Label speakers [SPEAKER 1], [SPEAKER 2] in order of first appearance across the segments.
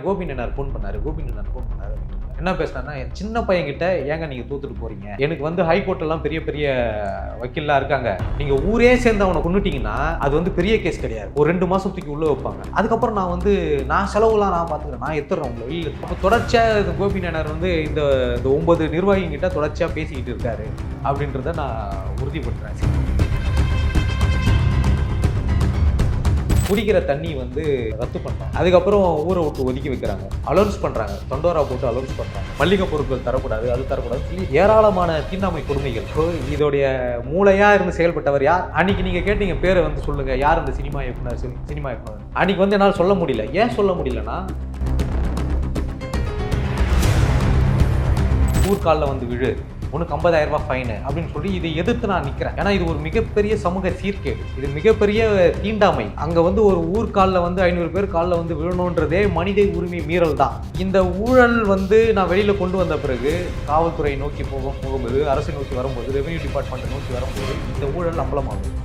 [SPEAKER 1] Gopi நன்னார் phone பண்ணாரு Gopi நன்னார் phone பண்ணாரு. என்ன பேசினாருன்னா என் சின்ன பையன்கிட்ட ஏங்க நீங்க தூத்துட்டு போறீங்க? எனக்கு வந்து ஹைகோர்ட்டெல்லாம் பெரிய பெரிய வக்கீல்லாம் இருக்காங்க. நீங்க ஊரே சேர்ந்து அவனை கொண்டுட்டீங்கன்னா அது வந்து பெரிய கேஸ் கிடையாது. ஒரு ரெண்டு மாசத்துக்கு உள்ள வைப்பாங்க. அதுக்கப்புறம் நான் வந்து நான் செலவுலாம் நான் பாத்துக்கிறேன் நான் எத்துறேன் உங்களை வெளியில அப்போ தொடர்ச்சியா இந்த கோபி நன்னார் வந்து இந்த இந்த ஒன்பது நிர்வாகிகிட்ட தொடர்ச்சியா பேசிக்கிட்டு இருக்காரு. அப்படின்றத நான் உறுதிப்படுத்துறேன். குடிக்கிற தண்ணி வந்து ரத்து பண்ணுறாங்க அதுக்கப்புறம் ஊரை விட்டு ஒதுக்கி வைக்கிறாங்க. அலௌன்ஸ் பண்ணுறாங்க தொண்டோரா போட்டு அலௌன்ஸ் பண்ணுறாங்க மல்லிகை பொருட்கள் தரக்கூடாது அது தரக்கூடாது சொல்லி ஏராளமான தீண்டாமை கொடுமைகள். இதோடைய மூளையாக இருந்து செயல்பட்டவர் யார்? அன்னைக்கு நீங்கள் கேட்டீங்க பேரை வந்து சொல்லுங்கள் யார் இந்த சினிமா இயக்குனர் சினிமா இயக்குனர்? அன்னைக்கு வந்து என்னால் சொல்ல முடியல. ஏன் சொல்ல முடியலன்னா ஊர்காலில் வந்து விழு. உனக்கு 50000 ரூபாய் ஃபைனு அப்படின்னு சொல்லி இதை எதிர்த்து நான் நிற்கிறேன் ஏன்னா இது ஒரு மிகப்பெரிய சமூக சீர்கேடு. இது மிகப்பெரிய தீண்டாமை. அங்கே வந்து ஒரு ஊர்காலில் வந்து ஐநூறு பேர் காலில் வந்து விழணுன்றதே மனித உரிமை மீறல் தான். இந்த ஊழல் வந்து நான் வெளியில் கொண்டு வந்த பிறகு காவல்துறை நோக்கி போகும் போகும்போது அரசை நோக்கி வரும்போது ரெவென்யூ டிபார்ட்மெண்ட்டை நோக்கி வரும்போது இந்த ஊழல் அம்பலமாகும்.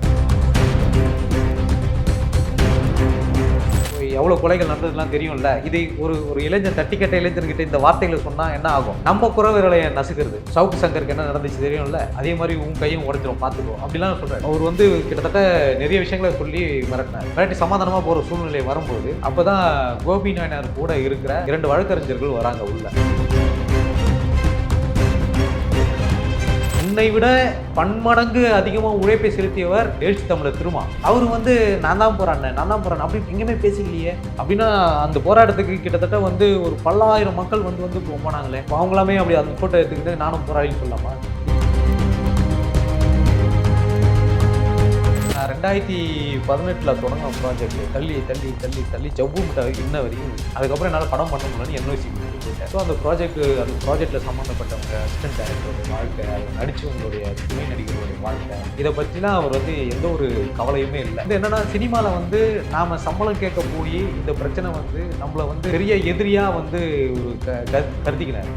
[SPEAKER 1] எவ்வளோ கொலைகள் நடந்ததுலாம் தெரியும்ல? இதை ஒரு ஒரு இளைஞர் தட்டிக்கட்ட இளைஞர்கிட்ட இந்த வார்த்தைகளை சொன்னால் என்ன ஆகும்? நம்ம குறவர்களை நசுக்கிறது. சவுக்கு சங்கருக்கு என்ன நடந்துச்சு தெரியும்ல? அதே மாதிரி உன் கையும் உடஞ்சிரும் பார்த்துக்கோ. அப்படிலாம் சொல்கிறேன் அவர் வந்து கிட்டத்தட்ட நிறைய விஷயங்களை சொல்லி மிரட்டினார். மிரட்டி சமாதானமாக போகிற சூழ்நிலை வரும்போது அப்போ தான் கோபி நாயனார் கூட இருக்கிற இரண்டு வழக்கறிஞர்கள் வராங்க உள்ள. உன்னை விட பன்மடங்கு அதிகமாக உழைப்பை செலுத்தியவர் எழுச்சி தமிழர் திருமா அவர் வந்து நான் தான் போறான் நான் தான் போறேன் அப்படி எங்கேயுமே பேசிக்கலையே அப்படின்னா அந்த போராட்டத்துக்கு கிட்டத்தட்ட வந்து ஒரு பல்லாயிரம் மக்கள் வந்து வந்து போனாங்களே. அவங்களாமே அப்படி அந்த ஃபோட்டோ எடுத்துக்கிட்டு நானும் போராடின்னு சொல்லலாமா நான் ரெண்டாயிரத்தி பதினெட்டில் தொடங்கின ப்ராஜெக்ட் தள்ளி தள்ளி தள்ளி தள்ளி ஜவ்வு முட்டை இன்ன வரையும் அதுக்கப்புறம் என்னால் படம் பண்ண முடியலன்னு என்ஓசி போயிட்டேன். ஸோ அந்த ப்ராஜெக்ட் அந்த ப்ராஜெக்ட்டில் சம்மந்தப்பட்டவங்க அசிஸ்டன்ட் டேரக்டருடைய வாழ்க்கை அதில் நடிச்சவங்களுடைய துணை நடிகர்களுடைய வாழ்க்கை இதை பற்றிலாம் அவர் வந்து எந்த ஒரு கவலையுமே இல்லை. இது என்னன்னா சினிமாவில் வந்து நாம் சம்பளம் கேட்க போய் இந்த பிரச்சனை வந்து நம்மளை வந்து பெரிய எதிரியாக வந்து ஒரு க கருதிக்கிறார்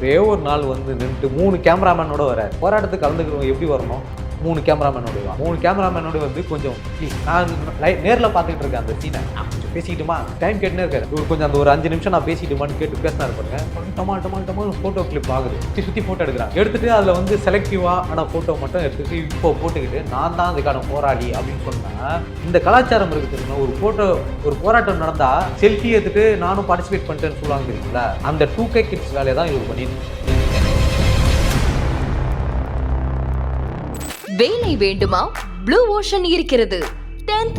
[SPEAKER 1] ஒரே ஒரு நாள் வந்து நின்று மூணு கேமராமேனோட வரார். போராட்டத்துக்கு கலந்துக்கிறவங்க எப்படி வரணும்? மூணு கேமராமேனோட மூணு கேமராமேனோட வந்து கொஞ்சம் நான் நேரில் பார்த்துக்கிட்டு இருக்கேன் அந்த சீனை பேசிக்கிட்டுமா? டைம் கேட்டுனே இருக்காரு. கொஞ்சம் அந்த ஒரு அஞ்சு நிமிஷம் நான் பேசிக்கிட்டுமான்னு கேட்டு பேசினாரு பாருங்க. டமா டமால் டமால் ஃபோட்டோ கிளிப் ஆகுது. சுற்றி சுற்றி ஃபோட்டோ எடுக்கிறாங்க எடுத்துட்டு அதில் வந்து செலக்டிவாக ஆனால் ஃபோட்டோ மட்டும் எடுத்துட்டு இப்போ போட்டுக்கிட்டு நான் தான் அதுக்கான போராளி அப்படின்னு சொன்னேன் இந்த கலாச்சாரம் இருக்கு தெரியுமா? ஒரு ஃபோட்டோ ஒரு போராட்டம் நடந்தால் செல்ஃபி எடுத்துட்டு நானும் பார்ட்டிசிபேட் பண்ணிட்டேன்னு சொல்லுவாங்க தெரியுங்களா? அந்த டூ கே கிட்ஸ் வேலையை தான் இவர் பண்ணிட்டு
[SPEAKER 2] வேலை வேண்டுமா? ப்ளூ ஓஷன் இருக்கிறது. 10th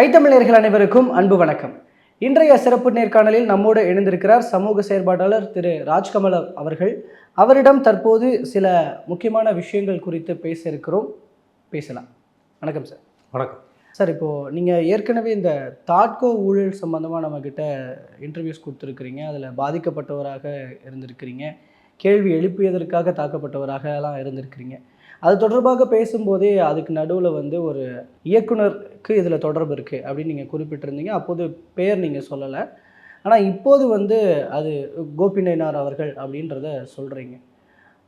[SPEAKER 3] ஐத்தமிழர்கள் அனைவருக்கும் அன்பு வணக்கம். இன்றைய சிறப்பு நேர்காணலில் நம்மோடு இணைந்திருக்கிறார் சமூக செயற்பாட்டாளர் திரு ராஜ்கமல் அவர்கள். அவரிடம் தற்போது சில முக்கியமான விஷயங்கள் குறித்து பேச இருக்கிறோம் பேசலாம். வணக்கம் சார்.
[SPEAKER 1] வணக்கம்.
[SPEAKER 3] சார் இப்போது நீங்கள் ஏற்கனவே இந்த தாட்கோ ஊழல் சம்மந்தமாக நம்மக்கிட்ட இன்டர்வியூஸ் கொடுத்துருக்கிறீங்க. அதில் பாதிக்கப்பட்டவராக இருந்திருக்கிறீங்க. கேள்வி எழுப்பியதற்காக தாக்கப்பட்டவராகலாம் இருந்திருக்கிறீங்க. அது தொடர்பாக பேசும்போதே அதுக்கு நடுவில் வந்து ஒரு இயக்குனருக்கு இதில் தொடர்பு இருக்குது அப்படின்னு நீங்கள் குறிப்பிட்டிருந்தீங்க. அப்போது பேர் நீங்கள் சொல்லலை. ஆனால் இப்போது வந்து அது கோபி நயினார் அவர்கள் அப்படின்றத சொல்கிறீங்க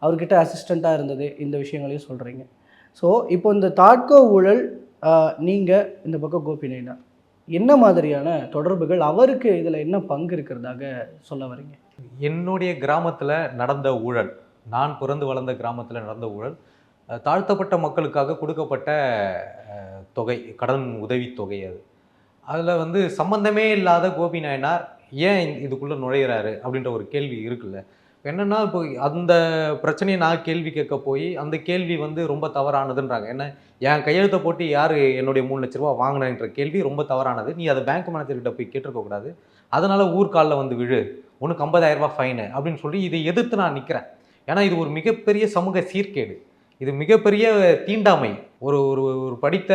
[SPEAKER 3] அவர்கிட்ட அசிஸ்டண்ட்டாக இருந்தது இந்த விஷயங்களையும் சொல்கிறீங்க ஸோ இப்போ இந்த தாட்கோ ஊழல் நீங்கள் இந்த பக்கம் கோபி நயினார் என்ன மாதிரியான தொடர்புகள் அவருக்கு இதில் என்ன பங்கு இருக்கிறதாக சொல்ல வரீங்க?
[SPEAKER 1] என்னுடைய கிராமத்தில் நடந்த ஊழல் நான் பிறந்து வளர்ந்த கிராமத்தில் நடந்த ஊழல் தாழ்த்தப்பட்ட மக்களுக்காக கொடுக்கப்பட்ட தொகை கடன் உதவி தொகை அது. அதில் வந்து சம்பந்தமே இல்லாத கோபி நாயனார் ஏன் இதுக்குள்ளே நுழையிறாரு அப்படின்ற ஒரு கேள்வி இருக்குல்ல. என்னென்னா இப்போ அந்த பிரச்சனையை நான் கேள்வி கேட்க போய் அந்த கேள்வி வந்து ரொம்ப தவறானதுன்றாங்க. என்ன என் கையெழுத்தை போட்டு யார் என்னுடைய மூணு லட்ச ரூபா வாங்கினேன்ற கேள்வி ரொம்ப தவறானது. நீ அதை பேங்க் மேனேஜர்கிட்ட போய் கேட்டுருக்கக்கூடாது அதனால் ஊர்காலில் வந்து விழு. உனக்கு ஐம்பதாயிரரூபா ஃபைனு அப்படின்னு சொல்லி இதை எதிர்த்து நான் நிற்கிறேன் ஏன்னா இது ஒரு மிகப்பெரிய சமூக சீர்கேடு. இது மிகப்பெரிய தீண்டாமை. ஒரு ஒரு ஒரு படித்த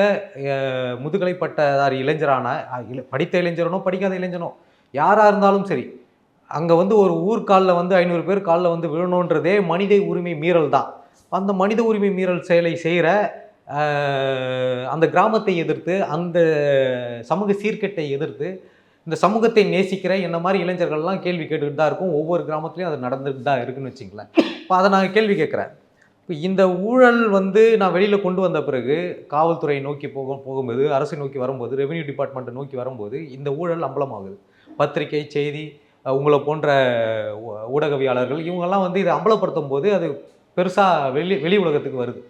[SPEAKER 1] முதுகலை பட்டதாரி இளைஞரான படித்த இளைஞரனோ படிக்காத இளைஞனோ யாராக இருந்தாலும் சரி அங்கே வந்து ஒரு ஊர் காலில் வந்து ஐநூறு பேர் காலில் வந்து விழணுன்றதே மனித உரிமை மீறல் தான். அந்த மனித உரிமை மீறல் செயலை செய்கிற அந்த கிராமத்தை எதிர்த்து அந்த சமூக சீர்கேட்டை எதிர்த்து இந்த சமூகத்தை நேசிக்கிற என்ன மாதிரி இளைஞர்கள்லாம் கேள்வி கேட்டுக்கிட்டு தான் இருக்கும். ஒவ்வொரு கிராமத்துலையும் அது நடந்துகிட்டு தான் இருக்குன்னு வச்சிங்களேன் இப்போ அதை நான் கேள்வி கேட்குறேன். இப்போ இந்த ஊழல் வந்து நான் வெளியில் கொண்டு வந்த பிறகு காவல்துறையை நோக்கி போக போகும்போது அரசை நோக்கி வரும்போது ரெவென்யூ டிபார்ட்மெண்ட்டை நோக்கி வரும்போது இந்த ஊழல் அம்பலமாகுது. பத்திரிகை செய்தி உங்களை போன்ற ஊடகவியாளர்கள் இவங்கெல்லாம் வந்து இதை அம்பலப்படுத்தும் போது அது பெருசாக வெளி வெளி உலகத்துக்கு வருது.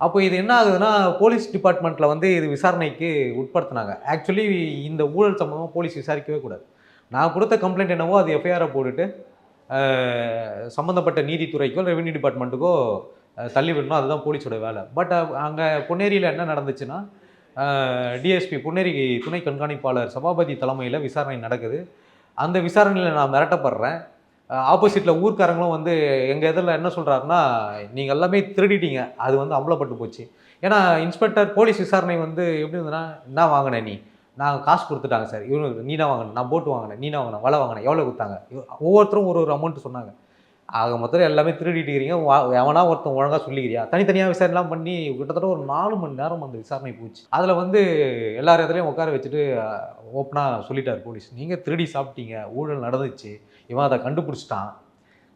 [SPEAKER 1] அப்போ இது என்ன ஆகுதுன்னா போலீஸ் டிபார்ட்மெண்ட்டில் வந்து இது விசாரணைக்கு உட்படுத்தினாங்க. ஆக்சுவலி இந்த ஊழல் சம்பந்தமாக போலீஸ் விசாரிக்கவே கூடாது. நான் கொடுத்த கம்ப்ளைண்ட் என்னவோ அது எஃப்ஐஆரை போட்டுட்டு சம்மந்தப்பட்ட நீதித்துறைக்கோ ரெவென்யூ டிபார்ட்மெண்ட்டுக்கோ தள்ளி விடணும் அதுதான் போலீஸோட வேலை. பட் அங்கே பொன்னேரியில் என்ன நடந்துச்சுன்னா டிஎஸ்பி பொன்னேரி துணை கண்காணிப்பாளர் சபாபதி தலைமையில் விசாரணை நடக்குது. அந்த விசாரணையில் நான் மிரட்டப்படுறேன். ஆப்போசிட்டில் ஊர்க்காரங்களும் வந்து எங்கள் இதில் என்ன சொல்கிறாருன்னா நீங்கள் எல்லாமே திருடிட்டீங்க. அது வந்து அம்பலப்பட்டு போச்சு. ஏன்னா இன்ஸ்பெக்டர் போலீஸ் விசாரணை வந்து எப்படி இருந்ததுன்னா என்ன வாங்கினேன் நீ. நான் காசு கொடுத்துட்டாங்க சார். இவனுக்கு நீ தான் வாங்கினேன் நான் போட்டு வாங்கினேன். நீ தான் வாங்கினேன். வலை வாங்கினேன். எவ்வளோ கொடுத்தாங்க? ஒவ்வொருத்தரும் ஒரு ஒரு அமௌண்ட் சொன்னாங்க. ஆக மொத்தம் எல்லாமே திருடிட்டு இருக்கிறீங்க எவனா ஒருத்தன் ஒழுங்காக சொல்லிக்கிறியா? தனித்தனியாக விசாரணைலாம் பண்ணி கிட்டத்தட்ட ஒரு நாலு மணி நேரம் அந்த விசாரணை போச்சு. அதில் வந்து எல்லார் இடத்துலையும் உட்கார வச்சுட்டு ஓப்பனாக சொல்லிட்டார் போலீஸ். நீங்கள் திருடி சாப்பிட்டீங்க. ஊழல் நடந்துச்சு. இவன் அதை கண்டுபிடிச்சிட்டான்.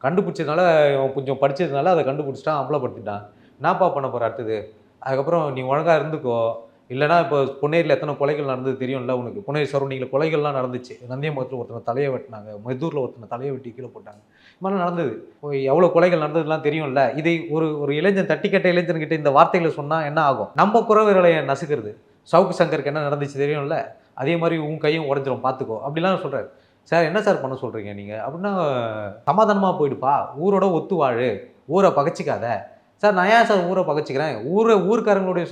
[SPEAKER 1] கண்டுபிடிச்சதுனால இவன் கொஞ்சம் படிச்சதுனால அதை கண்டுபிடிச்சிட்டான் அம்பலப்படுத்திட்டான். என்னப்பா பண்ண போகிற அடுத்தது? அதுக்கப்புறம் நீ ஒழுங்காக இருந்துக்கோ. இல்லைனா இப்போ பொன்னேரியில் எத்தனை கொலைகள் நடந்தது தெரியும்ல உனக்கு? பொன்னேரி சரௌண்டிங்கில் கொலைகள்லாம் நடந்துச்சு. நந்தியமுகத்தில் ஒருத்தனை தலையை வெட்டினாங்க. மெதூரில் ஒருத்தனை தலையை வெட்டி கீழே போட்டாங்க. மாதிரிலாம் நடந்தது. எவ்வளோ கொலைகள் நடந்ததுலாம் தெரியும்ல. இதை ஒரு ஒரு இளைஞன் தட்டிக்கட்ட இளைஞன்கிட்ட இந்த வார்த்தைகளை சொன்னால் என்ன ஆகும்? நம்ம குறவர்களை நசுக்கிறது. சவுக்கு சங்கருக்கு என்ன நடந்துச்சு தெரியும்ல? அதே மாதிரி உன் கையும் உடஞ்சிரும் பார்த்துக்கோ அப்படிலாம் சொல்கிறாரு சார் என்ன சார் பண்ண சொல்கிறீங்க நீங்கள் அப்படின்னா சமாதானமாக போயிடுப்பா. ஊரோட ஒத்து வாழு. ஊரை பகச்சிக்காத. சார் நான் ஏன் சார் ஊரை பகச்சிக்கிறேன்? ஊரை ஊர்க்காரங்களுடைய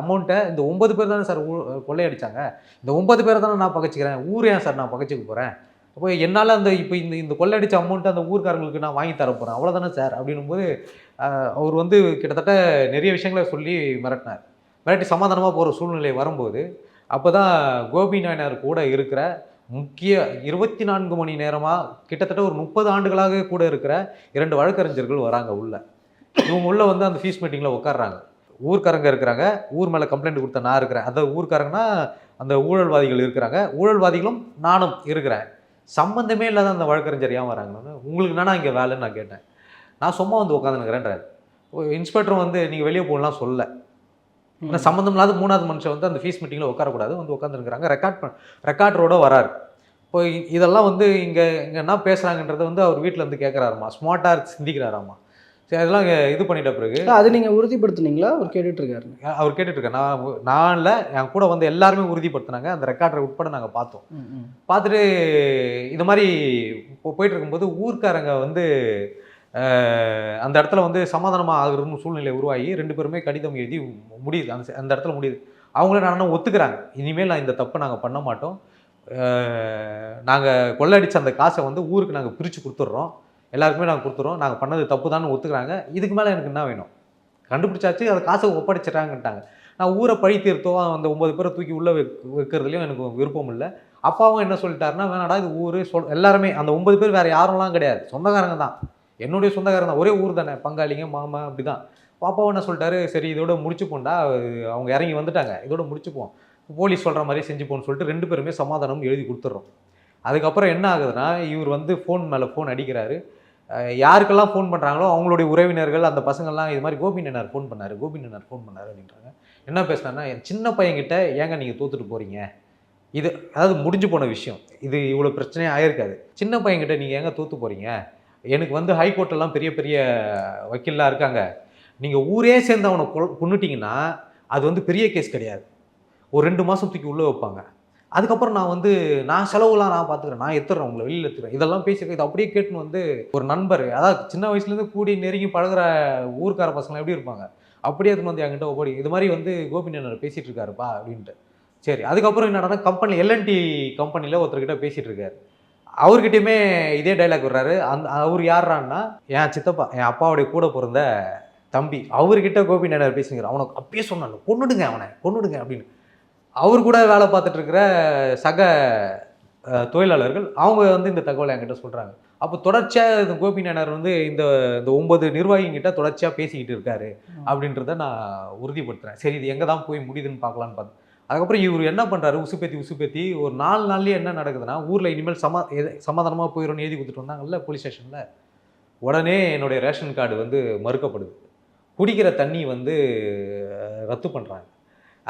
[SPEAKER 1] அமௌண்ட்டை இந்த ஒன்பது பேர் தானே சார் ஊ கொள்ளையடிச்சாங்க. இந்த ஒன்பது பேரை தானே நான் பகச்சிக்கிறேன். ஊர் ஏன் சார் நான் பகச்சிக்க போகிறேன் அப்போ என்னால் அந்த இப்போ இந்த இந்த கொள்ளடிச்ச அமௌண்ட்டை அந்த ஊர்க்காரங்களுக்கு நான் வாங்கி தர போகிறேன் அவ்வளோதானே சார் அப்படின்னும் போது அவர் வந்து கிட்டத்தட்ட நிறைய விஷயங்களை சொல்லி மிரட்டினார். மிரட்டி சமாதானமாக போகிற சூழ்நிலை வரும்போது அப்போ தான் கோபி நாயனார் கூட இருக்கிற முக்கிய இருபத்தி நான்கு மணி நேரமாக கிட்டத்தட்ட ஒரு முப்பது ஆண்டுகளாக கூட இருக்கிற இரண்டு வழக்கறிஞர்கள் வராங்க உள்ள. இவங்க உள்ள வந்து அந்த ஃபீஸ் மீட்டிங்கில் உட்கார்றாங்க ஊர்க்காரங்க இருக்கிறாங்க. ஊர் மேலே கம்ப்ளைண்ட் கொடுத்த நான் இருக்கிறேன். அந்த ஊர்க்காரங்கன்னா அந்த ஊழல்வாதிகள் இருக்கிறாங்க. ஊழல்வாதிகளும் நானும் இருக்கிறேன். சம்பந்தமே இல்லாத அந்த வழக்கறிஞர் ஏன் வராங்கன்னு உங்களுக்கு என்னன்னா இங்கே வேலைன்னு நான் கேட்டேன். நான் சும்மா வந்து உட்காந்துருக்கிறேன்றாரு இன்ஸ்பெக்டரும் வந்து நீங்கள் வெளியே போகலாம் சொல்லல ஏன்னா சம்மந்தம் இல்லாத மூணாவது மனுஷன் வந்து அந்த ஃபீஸ் மீட்டிங்கில் உட்காரக்கூடாது வந்து உட்காந்துருக்குறாங்க ரெக்கார்ட் பண்ண ரெக்கார்டரோட வராரு. இப்போ இதெல்லாம் வந்து இங்கே இங்கே என்ன பேசுகிறாங்கன்றதை வந்து அவர் வீட்டில் வந்து கேட்குறாருமா ஸ்மார்ட்டாக சிந்திக்கிறாராமா? சரி அதெல்லாம் இது பண்ணிட்ட பிறகு.
[SPEAKER 3] அது நீங்கள் உறுதிப்படுத்துனீங்களா? அவர் கேட்டுட்டு இருக்காரு
[SPEAKER 1] அவர் கேட்டுட்டு இருக்கேன் நான் நான் இல்லை என் கூட வந்து எல்லாருமே உறுதிப்படுத்தினாங்க. அந்த ரெக்கார்டரை உட்பட நாங்கள் பார்த்தோம். பார்த்துட்டு இது மாதிரி போயிட்டு இருக்கும்போது ஊர்க்காரங்க வந்து அந்த இடத்துல வந்து சமாதானமாக ஆகுறதுன்னு சூழ்நிலை உருவாகி ரெண்டு பேருமே கடிதம் எழுதி முடியுது. அந்த அந்த இடத்துல முடியுது. அவங்களே நான் ஒத்துக்கிறாங்க. இனிமேல் நான் இந்த தப்பை நாங்கள் பண்ண மாட்டோம். நாங்கள் கொள்ளடிச்ச அந்த காசை வந்து ஊருக்கு நாங்கள் பிரித்து கொடுத்துட்றோம். எல்லாருக்குமே நாங்கள் கொடுத்துறோம். நாங்கள் பண்ணது தப்பு தான் ஒத்துக்கிறாங்க. இதுக்கு மேலே எனக்கு என்ன வேணும்? கண்டுபிடிச்சாச்சு. அதை காசை ஒப்படைச்சிட்டாங்கன்ட்டாங்க. நான் ஊரை பழி தீர்த்தோ அந்த ஒம்பது பேரை தூக்கி உள்ளே வைக்கிறதுலையும் எனக்கு விருப்பம் இல்லை. அப்பாவும் என்ன சொல்லிட்டாருன்னா வேணாடா இது ஊர். சொல் எல்லாருமே அந்த ஒம்பது பேர் வேறு யாரும்லாம் கிடையாது. சொந்தக்காரங்க தான். என்னுடைய சொந்தக்காரங்க தான். ஒரே ஊர் தானே. பங்காளிங்க மாமா அப்படி தான் பாப்பாவும் என்ன சொல்லிட்டாரு? சரி இதோட முடிச்சுப்போண்டா அவங்க இறங்கி வந்துட்டாங்க. இதோட முடிச்சுப்போம். போலீஸ் சொல்கிற மாதிரி செஞ்சுப்போம்னு சொல்லிட்டு ரெண்டு பேருமே சமாதானம் எழுதி கொடுத்துட்றோம் அதுக்கப்புறம் என்ன ஆகுதுன்னா இவர் வந்து ஃபோன் மேலே ஃபோன் அடிக்கிறாரு. யாருக்கெல்லாம் ஃபோன் பண்ணுறாங்களோ அவங்களுடைய உறவினர்கள் அந்த பசங்கள்லாம் இது மாதிரி கோபி நன்னார் ஃபோன் பண்ணார் கோபி நன்னார் ஃபோன் பண்ணார் அப்படின்றாங்க. என்ன பேசுனாருன்னா என் சின்ன பையன்கிட்ட ஏங்க நீங்கள் தோத்துட்டு போகிறீங்க இது அதாவது முடிஞ்சு போன விஷயம். இது இவ்வளோ பிரச்சனையே ஆயிருக்காது. சின்ன பையன்கிட்ட நீங்கள் ஏங்க தோற்று போகிறீங்க எனக்கு வந்து ஹைகோர்ட்டெல்லாம் பெரிய பெரிய வக்கீல்லாம் இருக்காங்க. நீங்கள் ஊரே சேர்ந்து அவனை கொ கொன்னுட்டீங்கன்னா அது வந்து பெரிய கேஸ் கிடையாது. ஒரு ரெண்டு மாதம் தூக்கி உள்ளே வைப்பாங்க. அதுக்கப்புறம் நான் வந்து நான் செலவுலாம் நான் பார்த்துக்கிறேன். நான் எடுத்துறேன் உங்களை வெளியில் எடுத்துக்கிறேன் இதெல்லாம் பேசியிருக்கேன் இது அப்படியே கேட்டுன்னு வந்து ஒரு நண்பர் அதாவது சின்ன வயசுலேருந்து கூடி நெருங்கி பழகுற ஊருக்கார பசங்களாம் எப்படி இருப்பாங்க? அப்படியே எடுத்துன்னு வந்து என்கிட்ட ஒப்படி இது மாதிரி வந்து கோபிநாதர் பேசிகிட்டு இருக்காருப்பா அப்படின்ட்டு. சரி அதுக்கப்புறம் என்னடா கம்பெனி எல்என்டி கம்பெனியில் ஒருத்தர்கிட்ட பேசிகிட்டு இருக்காரு. அவர்கிட்டயுமே இதே டைலாக் விடுறாரு அந்த அவர் யார்றான்னா என் சித்தப்பா என் அப்பாவுடைய கூட பிறந்த தம்பி அவர்கிட்ட கோபி நாயனார் பேசுங்கிறார் அவனை அப்பயே சொன்னாங்க கொண்டுடுங்க அவனை கொண்டுடுங்க அப்படின்னு. அவர் கூட வேலை பார்த்துட்டு இருக்கிற சக தொழிலாளர்கள் அவங்க வந்து இந்த தகவலை என்கிட்ட சொல்கிறாங்க அப்போ தொடர்ச்சியாக இந்த கோபி நாயனார் வந்து இந்த இந்த ஒன்பது நிர்வாகிகிட்ட தொடர்ச்சியாக பேசிக்கிட்டு இருக்காரு அப்படின்றத நான் உறுதிப்படுத்துறேன். சரி இது எங்கே தான் போய் முடியுதுன்னு பார்க்கலான்னு பார்த்தேன் அதுக்கப்புறம் இவர் என்ன பண்ணுறாரு உசுப்பேத்தி உசுப்பேத்தி. ஒரு நாலு நாள்லயே என்ன நடக்குதுன்னா ஊரில் இனிமேல் சமா எது- சமாதானமாக போயிடும்னு எழுதி கொடுத்துட்டு வந்தாங்கல்ல போலீஸ் ஸ்டேஷனில் உடனே என்னுடைய ரேஷன் கார்டு வந்து மறுக்கப்படுது. குடிக்கிற தண்ணி வந்து ரத்து பண்ணுறாங்க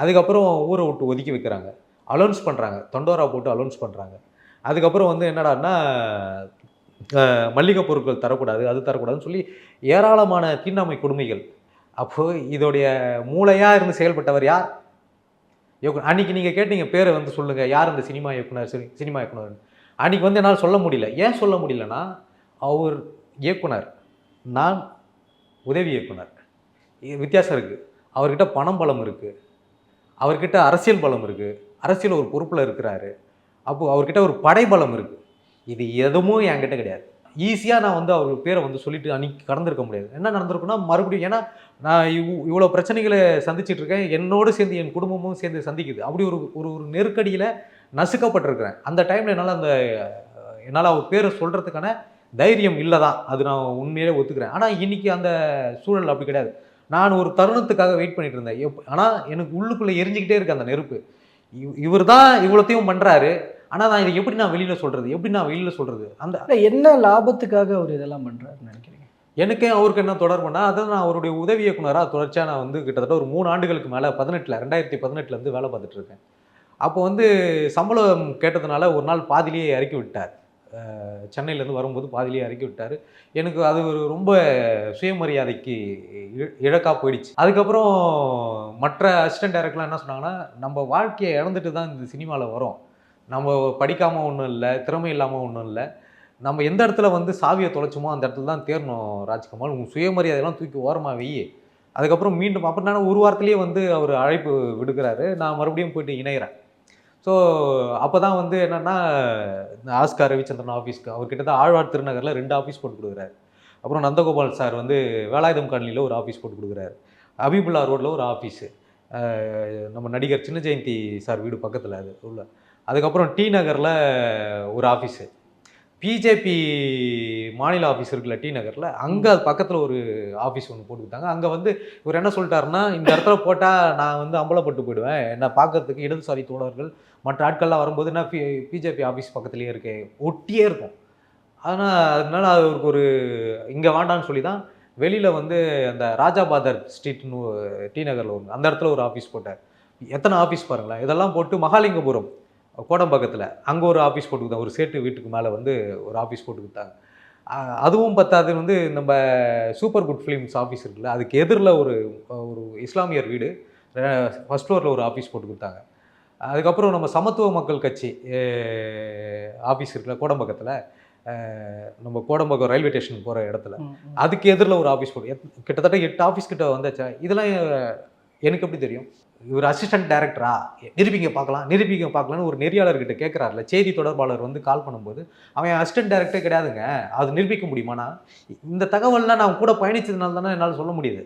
[SPEAKER 1] அதுக்கப்புறம் ஊரை விட்டு ஒதுக்கி வைக்கிறாங்க. அலௌன்ஸ் பண்ணுறாங்க தொண்டோரா போட்டு அலௌன்ஸ் பண்ணுறாங்க அதுக்கப்புறம் வந்து என்னடான்னா மல்லிகை பொருட்கள் தரக்கூடாது அது தரக்கூடாதுன்னு சொல்லி ஏராளமான தீண்டாமை கொடுமைகள். அப்போது இதோடைய மூளையாக இருந்து செயல்பட்டவர் யார்? இயக்குனர் அன்னைக்கு நீங்கள் கேட்டீங்க பேரை வந்து சொல்லுங்கள் யார் இந்த சினிமா இயக்குனர் சினிமா இயக்குனர் அன்றைக்கி வந்து என்னால் சொல்ல முடியல. ஏன் சொல்ல முடியலன்னா அவர் இயக்குனர் நான் உதவி இயக்குனர். வித்தியாசம் இருக்குது அவர்கிட்ட பணம் பலம் இருக்குது அவர்கிட்ட அரசியல் பலம் இருக்குது அரசியல் ஒரு பொறுப்பில் இருக்கிறாரு. அப்போ அவர்கிட்ட ஒரு படைபலம் இருக்குது இது எதுவும் என்கிட்ட கிடையாது. ஈஸியாக நான் வந்து அவர் பேரை வந்து சொல்லிட்டு அன்னைக்கு கடந்திருக்க முடியாது. என்ன நடந்திருக்குன்னா மறுபடியும் ஏன்னா நான் இவ் இவ்வளோ பிரச்சனைகளை சந்திச்சுட்டு இருக்கேன் என்னோடு சேர்ந்து என் குடும்பமும் சேர்ந்து சந்திக்குது. அப்படி ஒரு ஒரு ஒரு நெருக்கடியில் நசுக்கப்பட்டிருக்கிறேன். அந்த டைமில் என்னால் அந்த என்னால் அவர் பேரை சொல்கிறதுக்கான தைரியம் இல்லை தான் அது நான் உண்மையிலே ஒத்துக்கிறேன். ஆனால் இன்றைக்கி அந்த சூழல் அப்படி கிடையாது. நான் ஒரு தருணத்துக்காக வெயிட் பண்ணிட்டு இருந்தேன். எப் ஆனால் எனக்கு உள்ளுக்குள்ளே எரிஞ்சுக்கிட்டே இருக்கு அந்த நெருப்பு. இவர் தான் இவ்வளோத்தையும் பண்ணுறாரு ஆனால் நான் இதை எப்படி நான் வெளியில் சொல்கிறது எப்படி நான் வெளியில் சொல்கிறது அந்த
[SPEAKER 3] என்ன லாபத்துக்காக அவர் இதெல்லாம் பண்றாருன்னு நினைக்கிறீங்க?
[SPEAKER 1] எனக்கே அவருக்கு என்ன தொடர்புனா அதான் நான் அவருடைய உதவி இயக்குனராக தொடர்ச்சியாக நான் வந்து கிட்டத்தட்ட ஒரு மூணு ஆண்டுகளுக்கு மேலே பதினெட்டில் ரெண்டாயிரத்தி பதினெட்டுலேருந்து வேலை பார்த்துட்டு இருக்கேன். அப்போ வந்து சம்பளம் கேட்டதுனால ஒரு நாள் பாதிலேயே இறக்கி விட்டார். சென்னையிலேருந்து வரும்போது பாதிலேயே இறக்கி விட்டார். எனக்கு அது ஒரு ரொம்ப சுயமரியாதைக்கு இழ- இழக்கா போயிடுச்சு. அதுக்கப்புறம் மற்ற அசிஸ்டன்ட் டைரக்டர்லாம் என்ன சொன்னாங்கன்னா நம்ம வாழ்க்கையை இழந்துட்டு தான் இந்த சினிமாவில் வரோம். நம்ம படிக்காமல் ஒன்றும் இல்லை திறமை இல்லாமல் ஒன்றும் இல்லை. நம்ம எந்த இடத்துல வந்து சாவியை தொலைச்சோமோ அந்த இடத்துல தான் தேரணும் ராஜ்கமல். உங்கள் சுயமரியாதையெல்லாம் தூக்கி ஓரமாக வெயி அதுக்கப்புறம் மீண்டும் அப்புறம் நான் ஒரு வாரத்துலேயே வந்து அவர் அழைப்பு விடுக்கிறாரு. நான் மறுபடியும் போயிட்டு இணைகிறேன் ஸோ அப்போ தான் வந்து என்னென்னா ஆஸ்கார் ரவிச்சந்திரன் ஆஃபீஸ்க்கு அவர்கிட்ட தான் ஆழ்வார் திருநகரில் ரெண்டு ஆஃபீஸ் போட்டு கொடுக்குறாரு. அப்புறம் நந்தகோபால் சார் வந்து வேலாயுதம் காலனியில் ஒரு ஆஃபீஸ் போட்டு கொடுக்குறாரு. அபிபுல்லா ரோட்டில் ஒரு ஆஃபீஸு நம்ம நடிகர் சின்ன ஜெயந்தி சார் வீடு பக்கத்தில் அது உள்ள. அதுக்கப்புறம் டி நகரில் ஒரு ஆஃபீஸு பிஜேபி மாநில ஆஃபீஸ் இருக்குல்ல டி நகரில் அங்கே பக்கத்தில் ஒரு ஆஃபீஸ் ஒன்று போட்டு கொடுத்தாங்க அங்கே வந்து இவர் என்ன சொல்லிட்டாருன்னா இந்த இடத்துல போட்டால் நான் வந்து அம்பலப்பட்டு போயிடுவேன். என்னை பார்க்கறதுக்கு இடதுசாரி தோழர்கள் மற்ற ஆட்கள்லாம் வரும்போது பி பிஜேபி ஆஃபீஸ் பக்கத்துலேயே இருக்கேன் ஒட்டியே இருக்கும். ஆனால் அதனால அவருக்கு ஒரு இங்கே வேண்டான்னு சொல்லி தான் வெளியில் வந்து அந்த ராஜாபாதர் ஸ்ட்ரீட்னு டி நகரில் ஒன்று அந்த இடத்துல ஒரு ஆஃபீஸ் போட்டார். எத்தனை ஆஃபீஸ் பாருங்களேன் இதெல்லாம் போட்டு மகாலிங்கபுரம். கோடம்பாக்கத்தில். அங்கே ஒரு ஆஃபீஸ் போட்டு கொடுத்தாங்க ஒரு சேட்டு வீட்டுக்கு மேலே வந்து ஒரு ஆஃபீஸ் போட்டு கொடுத்தாங்க அதுவும் பத்தாது வந்து நம்ம சூப்பர் குட் ஃபிலிம்ஸ் ஆஃபீஸ் இருக்குல்ல அதுக்கு எதிரில் ஒரு ஒரு இஸ்லாமியர் வீடு ஃபஸ்ட் ஃப்ளோரில் ஒரு ஆஃபீஸ் போட்டு கொடுத்தாங்க அதுக்கப்புறம் நம்ம சமத்துவ மக்கள் கட்சி ஆஃபீஸ் இருக்குல்ல கோடம்பாக்கத்தில். நம்ம கோடம்பாக்கம் ரயில்வே ஸ்டேஷன் போகிற இடத்துல. அதுக்கு எதிரில் ஒரு ஆஃபீஸ் போட்டு கிட்டத்தட்ட எட்டு ஆஃபீஸ் கிட்ட வந்தாச்சா? இதெல்லாம் எனக்கு எப்படி தெரியும்? இவர் அசிஸ்டன்ட் டைரக்டரா நிரூபிங்க பார்க்கலாம் நிரூபிங்க பார்க்கலான்னு ஒரு நெறியாளர்கிட்ட கேட்குறாருல செய்தி தொடர்பாளர் வந்து கால் பண்ணும்போது அவன் அசிஸ்டன்ட் டைரக்டரே கிடையாதுங்க. அது நிரூபிக்க முடியுமானா இந்த தகவல்லாம் நான் கூட பயணிச்சதுனால தானே என்னால் சொல்ல முடியுது.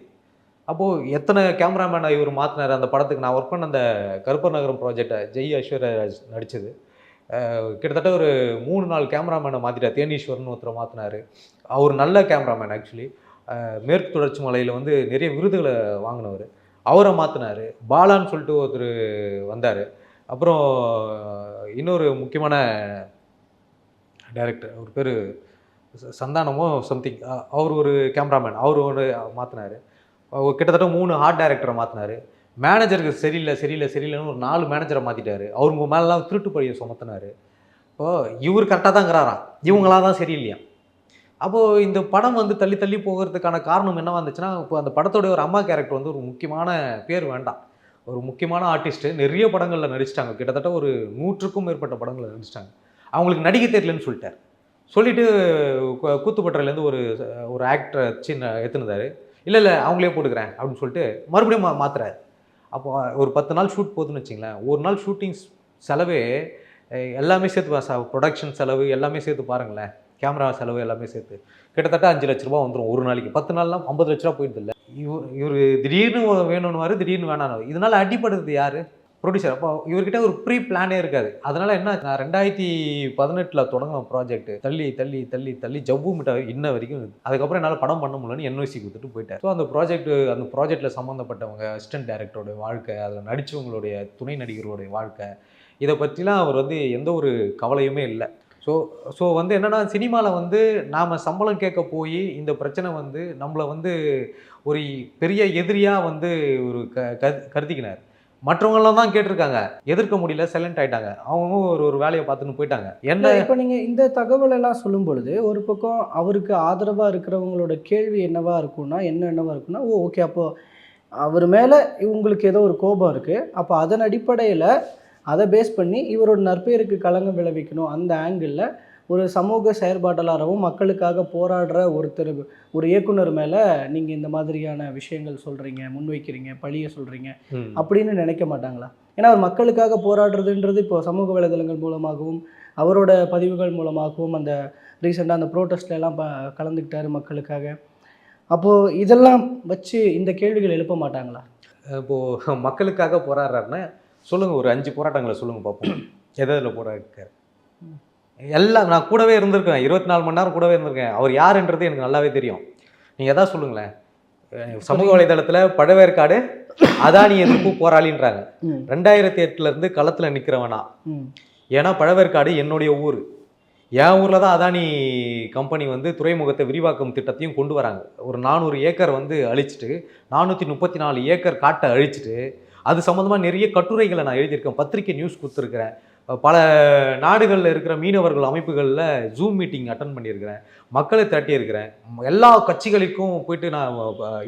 [SPEAKER 1] அப்போது எத்தனை கேமராமேனை இவர் மாற்றினார் அந்த படத்துக்கு நான் ஒர்க் பண்ண அந்த கருப்பர் நகரம் ப்ராஜெக்டை ஜெய் ஐஸ்வர்யராஜ் நடித்தது கிட்டத்தட்ட ஒரு மூணு நாள் கேமராமேனை மாற்றிட்டார் தேனீஸ்வரன் ஒருத்தரை மாற்றினார் அவர் நல்ல கேமராமேன் ஆக்சுவலி மேற்கு தொடர்ச்சி மலையில் வந்து நிறைய விருதுகளை வாங்கினவர். அவரை மாற்றினார் பாலான்னு சொல்லிட்டு ஒருத்தர் வந்தார். அப்புறம் இன்னொரு முக்கியமான டைரக்டர் அவர் பேர் சந்தானமோ சம்திங் அவர் ஒரு கேமராமேன் அவர் ஒரு மாற்றினார் கிட்டத்தட்ட மூணு ஆர்ட் டைரக்டரை மாற்றினார் மேனேஜருக்கு சரியில்லை சரியில்லை சரியில்லைன்னு ஒரு நாலு மேனேஜரை மாற்றிட்டார் அவங்க மேலெலாம் திருட்டு பழியை சுமத்தினார். ஓ இவர் கரெக்டாக தான் இருக்கிறாரா இவங்களா தான் சரியில்லையா அப்போது இந்த படம் வந்து தள்ளி தள்ளி போகிறதுக்கான காரணம் என்னவா இருந்துச்சுன்னா இப்போ அந்த படத்தோட ஒரு அம்மா கேரக்டர் வந்து ஒரு முக்கியமான பேர் வேண்டாம். ஒரு முக்கியமான ஆர்டிஸ்ட்டு நிறைய படங்களில் நடிச்சிட்டாங்க. கிட்டத்தட்ட ஒரு நூற்றுக்கும் மேற்பட்ட படங்களில் நடிச்சிட்டாங்க. அவங்களுக்கு நடிக்க தெரியலன்னு சொல்லிட்டார். சொல்லிட்டு கூத்துப்பட்டறையிலேருந்து ஒரு ஒரு ஆக்டர் சின்ன எத்துனுதாரு இல்லை இல்லை அவங்களே போட்டுக்கிறேன் அப்படின்னு சொல்லிட்டு மறுபடியும் மா மாத்துறாரு. அப்போ ஒரு பத்து நாள் ஷூட் போகுதுன்னு வச்சிங்களேன். ஒரு நாள் ஷூட்டிங் செலவே எல்லாமே சேர்த்து ப்ரொடக்ஷன் செலவு எல்லாமே சேர்த்து பாருங்களேன். கேமரா செலவு எல்லாமே சேர்த்து கிட்டத்தட்ட அஞ்சு லட்ச ரூபா வந்துடும் ஒரு நாளைக்கு. பத்து நாள்லாம் ஐம்பது லட்ச ரூபா போயிடுது இல்லை? இவர் இவர் திடீர்னு வேணும்னு திடீர்னு வேணாம் இதனால் அடிப்படுறது யார்? ப்ரொடியூசர் அப்போ இவர்கிட்ட ஒரு ப்ரீ பிளானே இருக்காது. அதனால் என்ன நான் ரெண்டாயிரத்தி பதினெட்டில் தொடங்கின ப்ராஜெக்ட் தள்ளி தள்ளி தள்ளி தள்ளி ஜவ்வு மிட்டாய் இன்ன வரைக்கும் அதுக்கப்புறம் என்னால் படம் பண்ண முடியலன்னு என்ஓசி கொடுத்துட்டு போயிட்டார். ஸோ அந்த ப்ராஜெக்ட் அந்த ப்ராஜெக்ட்டில் சம்மந்தப்பட்டவங்க அசிஸ்டன்ட் டேரக்டருடைய வாழ்க்கை அதில் நடித்தவங்களுடைய துணை நடிகர்களுடைய வாழ்க்கை இதை பற்றிலாம் அவர் வந்து எந்த ஒரு கவலையுமே இல்லை. ஸோ ஸோ வந்து என்னென்னா சினிமாவில் வந்து நாம் சம்பளம் கேட்க போய் இந்த பிரச்சனை வந்து நம்மளை வந்து ஒரு பெரிய எதிரியாக வந்து ஒரு க கருதிக்கினார். மற்றவங்களாம் தான் கேட்டிருக்காங்க. எதிர்க்க முடியல சைலண்ட் ஆயிட்டாங்க. அவங்க ஒரு ஒரு வேலையை பார்த்துன்னு போயிட்டாங்க. என்ன
[SPEAKER 3] இப்போ நீங்கள் இந்த தகவல் எல்லாம் சொல்லும் பொழுது ஒரு பக்கம் அவருக்கு ஆதரவாக இருக்கிறவங்களோட கேள்வி என்னவா இருக்கும்னா என்ன என்னவா இருக்கும்னா ஓ ஓகே அப்போ அவர் மேலே உங்களுக்கு ஏதோ ஒரு கோபம் இருக்குது அப்போ அதன் அடிப்படையில் அதை பேஸ் பண்ணி இவரோட நற்பெயருக்கு களங்கம் விளைவிக்கணும். அந்த ஆங்கிளில் ஒரு சமூக செயற்பாட்டாளராகவும் மக்களுக்காக போராடுற ஒருத்தர் ஒரு இயக்குனர் மேலே நீங்கள் இந்த மாதிரியான விஷயங்கள் சொல்கிறீங்க முன்வைக்கிறீங்க பழிய சொல்கிறீங்க. அப்படின்னு நினைக்க மாட்டாங்களா? ஏன்னா அவர் மக்களுக்காக போராடுறதுன்றது இப்போ சமூக வலைதளங்கள் மூலமாகவும் அவரோட பதிவுகள் மூலமாகவும் அந்த ரீசெண்டாக அந்த ப்ரோட்டஸ்ட்ல எல்லாம் ப கலந்துக்கிட்டாரு மக்களுக்காக. அப்போது இதெல்லாம் வச்சு இந்த கேள்விகள் எழுப்ப மாட்டாங்களா?
[SPEAKER 1] இப்போ மக்களுக்காக போராடுறாருன்னா சொல்லுங்க ஒரு அஞ்சு போராட்டங்களை சொல்லுங்க பார்ப்போம். எதில் போராடிருக்காரு? எல்லாம் நான் கூடவே இருந்திருக்கேன். இருபத்தி நாலு மணி நேரம் கூடவே இருந்திருக்கேன். அவர் யாருன்றது எனக்கு நல்லாவே தெரியும். நீங்கள் எதாவது சொல்லுங்களேன். சமூக வலைதளத்தில் பழவேற்காடு அதானி எதிர்ப்பு போராளின்றாங்க. ரெண்டாயிரத்தி எட்டுல இருந்து களத்தில் நிற்கிறவனா ஏன்னா பழவேற்காடு என்னுடைய ஊர். என் ஊரில் தான் அதானி கம்பெனி வந்து துறைமுகத்தை விரிவாக்கம் திட்டத்தையும் கொண்டு வராங்க. ஒரு நானூறு ஏக்கர் வந்து அழிச்சிட்டு நானூற்றி முப்பத்தி நாலு ஏக்கர் காட்டை அழிச்சிட்டு அது சம்மந்தமாக நிறைய கட்டுரைகளை நான் எழுதியிருக்கேன். பத்திரிக்கை நியூஸ் கொடுத்துருக்கிறேன். பல நாடுகளில் இருக்கிற மீனவர்கள் அமைப்புகளில் ஜூம் மீட்டிங் அட்டன் பண்ணியிருக்கிறேன். மக்களை திரட்டியிருக்கிறேன். எல்லா கட்சிகளுக்கும் போயிட்டு நான்